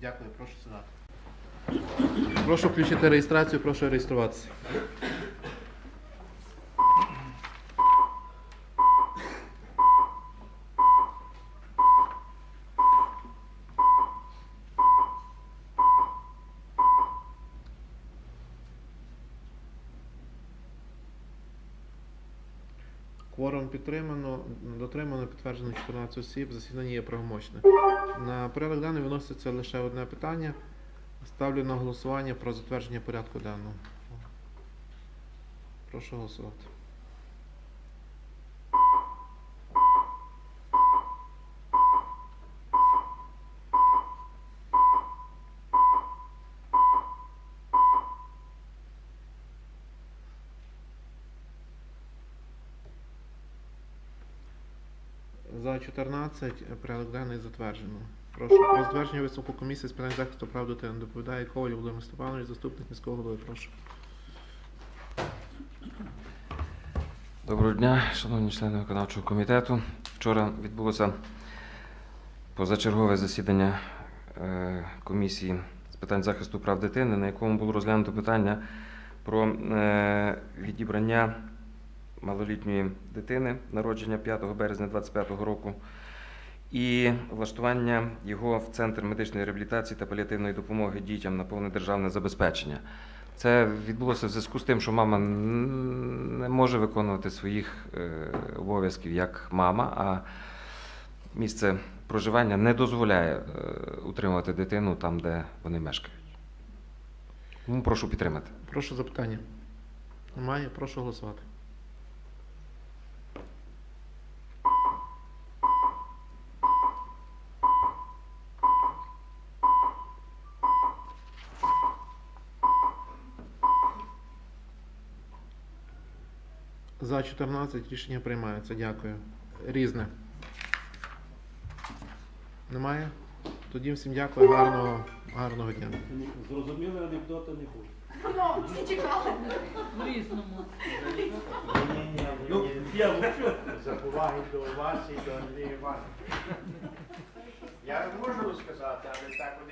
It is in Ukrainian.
Дякую, прошу сідати. Прошу включити реєстрацію, прошу реєструватися. Кворум підтримано, дотримано, підтверджено 14 осіб, засідання є правомочне. На порядок денний виноситься лише одне питання. Ставлю на голосування про затвердження порядку денного. Прошу голосувати. За 14 порядок денний затверджено. Прошу про затвердження висновку комісії з питань захисту прав дитини. Доповідає Коваль Володимир Степанович, заступник міського голови. Прошу. Доброго дня, шановні члени виконавчого комітету. Вчора відбулося позачергове засідання е, комісії з питань захисту прав дитини, на якому було розглянуто питання про е, відібрання малолітньої дитини, народження 5 березня 2025 року, і влаштування його в Центр медичної реабілітації та паліативної допомоги дітям на повне державне забезпечення. Це відбулося в зв'язку з тим, що мама не може виконувати своїх е, обов'язків як мама, а місце проживання не дозволяє е, утримувати дитину там, де вони мешкають. Тому прошу підтримати. Прошу запитання. Немає, прошу голосувати. За 14 рішення приймається. Дякую. Різне. Немає? Тоді всім дякую. Гарного, гарного дня. Зрозуміли анекдота не буде. Ну, всі чекали. В різному. Ну, я. За поваги до вас і до Андрія Івановича. Я можу розказати, але так один.